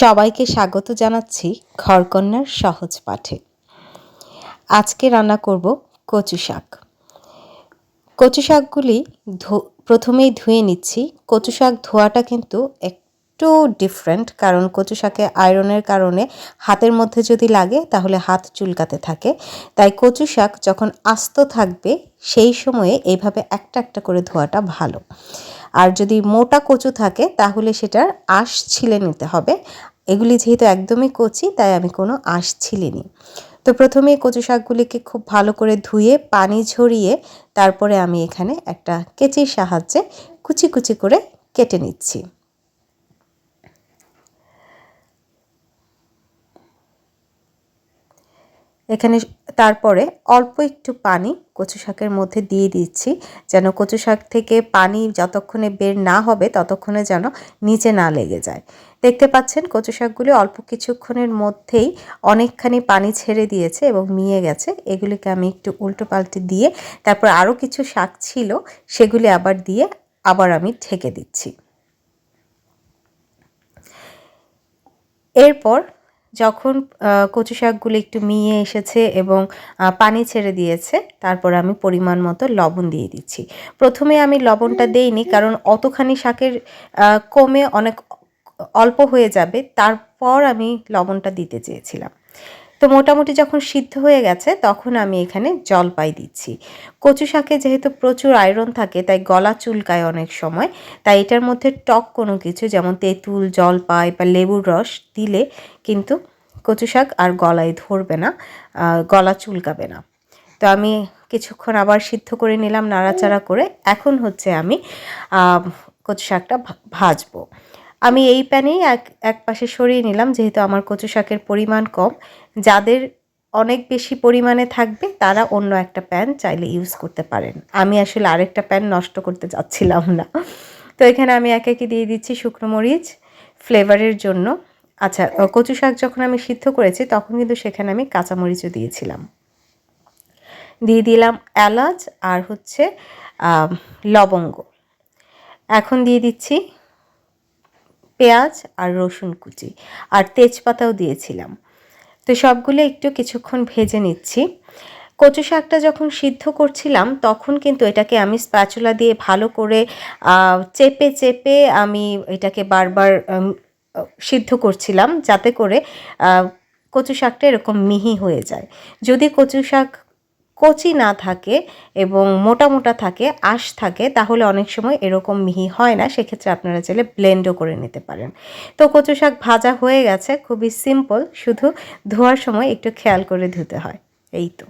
সবাইকে স্বাগত জানাচ্ছি ঘরকন্যার সহজ পাঠে। আজকে রান্না করব কচু শাক। কচু শাকগুলি প্রথমেই ধুয়ে নিচ্ছি। কচু শাক ধোয়াটা কিন্তু একটু ডিফারেন্ট কারণ কচু শাকে আয়রনের কারণে হাতের মধ্যে যদি লাগে, তাহলে হাত চুলকাতে থাকে। তাই কচু শাক যখন আস্ত থাকবে, সেই সময়ে এইভাবে একটা একটা করে ধোয়াটা ভালো। আর যদি মোটা কচু থাকে, তাহলে সেটার আঁশ ছিলে নিতে হবে। এগুলি যেহেতু একদমই কচি, তাই আমি কোনো আঁশ ছিলিনি। তো প্রথমে কচু শাকগুলিকে খুব ভালো করে ধুয়ে, পানি ঝরিয়ে, তারপরে আমি এখানে একটা কেচির সাহায্যে কুচি কুচি করে কেটে নিচ্ছি। এখানে তারপরে অল্প একটু পানি কচু শাকের মধ্যে দিয়ে দিচ্ছি, যেন কচু শাক থেকে পানি যতক্ষণে বের না হবে ততক্ষণে যেন নিচে না লেগে যায়। দেখতে পাচ্ছেন, কচু শাকগুলি অল্প কিছুক্ষণের মধ্যেই অনেকখানি পানি ছেড়ে দিয়েছে এবং মিয়ে গেছে। এগুলিকে আমি একটু উল্টো পাল্টে দিয়ে তারপর আরও কিছু শাক ছিল সেগুলি আবার দিয়ে আবার আমি ঢেকে দিচ্ছি। এরপর যখন কচু শাকগুলো একটু মিয়ে এসেছে এবং পানি ছেড়ে দিয়েছে তারপর আমি পরিমাণ মতো লবণ দিয়ে দিচ্ছি। প্রথমে আমি লবণটা দেইনি কারণ অতখানি শাকের কমে অনেক অল্প হয়ে যাবে, তারপর আমি লবণটা দিতে চেয়েছিলাম। তো মোটামুটি যখন সিদ্ধ হয়ে গেছে, তখন আমি এখানে জলপাই দিচ্ছি। কচু শাকে যেহেতু প্রচুর আয়রন থাকে, তাই গলা চুলকায় অনেক সময়, তাই এটার মধ্যে টক কোনো কিছু, যেমন তেঁতুল, জলপাই বা লেবুর রস দিলে কিন্তু কচু শাক আর গলায় ধরবে না গলা চুলকাবে না। তো আমি কিছুক্ষণ আবার সিদ্ধ করে নিলাম নাড়াচাড়া করে। এখন হচ্ছে আমি কচু শাকটা ভাজবো। আমি এই প্যানেই এক এক পাশে সরিয়ে নিলাম, যেহেতু আমার কচু শাকের পরিমাণ কম। যাদের অনেক বেশি পরিমাণে থাকবে, তারা অন্য একটা প্যান চাইলে ইউজ করতে পারেন। আমি আসলে আরেকটা প্যান নষ্ট করতে যাচ্ছিলাম না। তো এখানে আমি এক একে দিয়ে দিচ্ছি শুকনো মরিচ ফ্লেভারের জন্য। আচ্ছা কচু শাক যখন আমি সিদ্ধ করেছি, তখন কিন্তু সেখানে আমি কাঁচামরিচও দিয়েছিলাম। দিয়ে দিলাম এলাচ আর হচ্ছে লবঙ্গ। এখন দিয়ে দিচ্ছি পেঁয়াজ আর রসুন কুচি আর তেজপাতাও দিয়েছিলাম। তো সবগুলো একটু কিছুক্ষণ ভেজে নিচ্ছি। কচু শাকটা যখন সিদ্ধ করছিলাম, তখন কিন্তু এটাকে আমি স্প্যাচুলা দিয়ে ভালো করে চেপে চেপে আমি এটাকে বারবার সিদ্ধ করছিলাম যাতে করে কচু শাকটা এরকম মিহি হয়ে যায়। যদি কচু শাক কচি না থাকে এবং মোটা মোটা থাকে, আঁশ থাকে, তাহলে অনেক সময় এরকম মিহি হয় না। সেক্ষেত্রে আপনারা চাইলে ব্লেন্ডও করে নিতে পারেন। তো কচু শাক ভাজা হয়ে গেছে, খুবই সিম্পল শুধু ধোয়ার সময় একটু খেয়াল করে ধুতে হয়। এই তো।